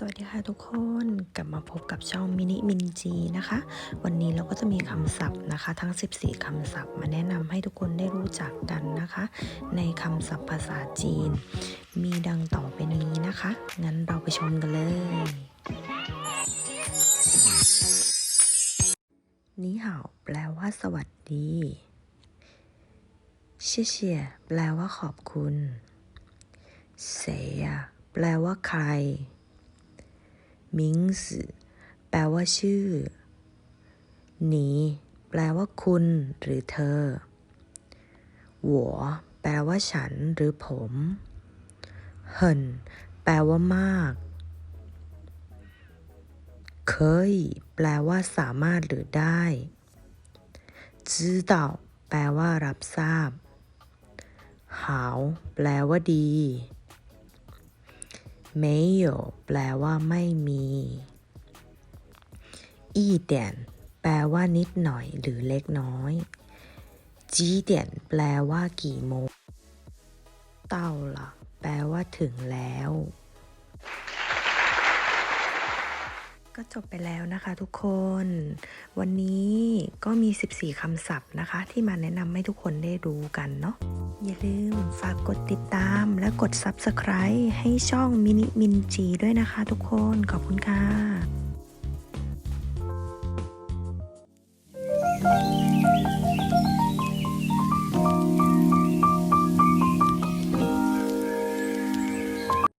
สวัสดีค่ะทุกคนกลับมาพบกับช่องมินิมินจีนะคะ วันนี้เราก็จะมีคำศัพท์นะคะ ทั้ง 14 คำศัพท์ มาแนะนำให้ทุกคนได้รู้จักกันนะคะ ในคำศัพท์ภาษาจีน มีดังต่อไปนี้นะคะ งั้นเราไปชมกันเลยนี่ห่าวแปลว่าสวัสดีเชี่ยเชี่ยแปลว่าขอบคุณเสียแปลว่าใคร มิงสือแปลว่าชื่อ หนี แปลว่าคุณ หรือเธอหวแปลว่าฉันหรือผมเหินแปลว่ามาก เคย แปลว่าสามารถหรือได้知道แปลว่ารับทราบ หาว แปลว่าดี 没有แปลว่าไม่มีอีเดียนแปลว่านิดหน่อยหรือเล็กน้อยจีเดียนแปลว่ากี่โมงเต้าล่ะแปลว่าถึงแล้ว ก็จบไปแล้วนะคะทุกคน วันนี้ก็มี 14 คำศัพท์นะคะ ที่มาแนะนำให้ทุกคนได้รู้กันเนาะ อย่าลืมฝากกดติดตามและกด Subscribe ให้ช่องมินิมินจีด้วยนะคะทุกคน ขอบคุณค่ะ